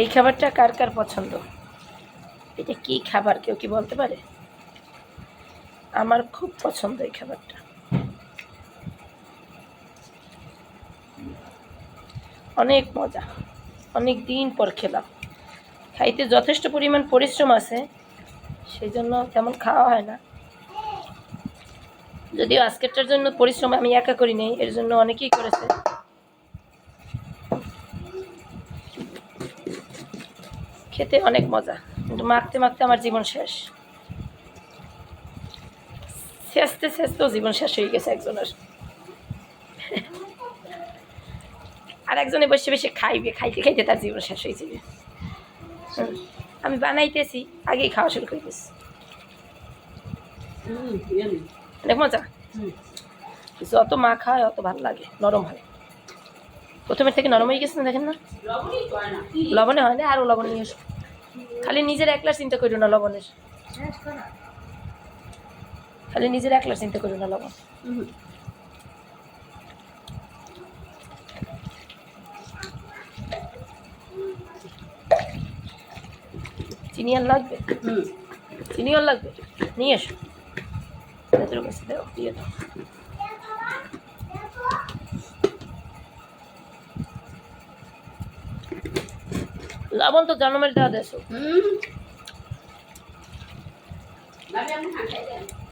এই খাবারটা কার কার পছন্দ? এটা কি খাবার, কেউ কি বলতে পারে? আমার খুব পছন্দ এই খাবারটা। অনেক মজা, অনেক দিন পর খেলাম। খাইতে যথেষ্ট পরিমাণ পরিশ্রম আছে সেই জন্য তেমন খাওয়া হয় না। যদিও আজকেরটার জন্য পরিশ্রম আমি একা করি নাই, এর জন্য অনেকেই করেছে। খেতে অনেক মজা কিন্তু মাখতে মাখতে আমার জীবন শেষ। শেষতে শেষতেও জীবন শেষ হয়ে গেছে একজনের। আর একজনে বসে বসে খাইবে খাইতে খাইতে তার জীবন শেষ হয়ে যাবে। হুম। আমি বানাইতেছি আগেই খাওয়া শুরু করে দিয়েছি. অনেক মজা। যত মা খায় অত ভালো লাগে নরম হয়। প্রথমের থেকে নরম হয়ে গেছে না দেখেন না। লবণে হয় না আরও লবণ নিয়ে এসো খালি নিজের একলা চিন্তা করিও না লবণের খালি নিজের একলা চিন্তা করিও না লবণ। চিনি আর লাগবে। চিনি আর লাগবে নিয়ে এসো ভেতরে দাও দিয়ে দাও লবণ তো জন্মের দেওয়া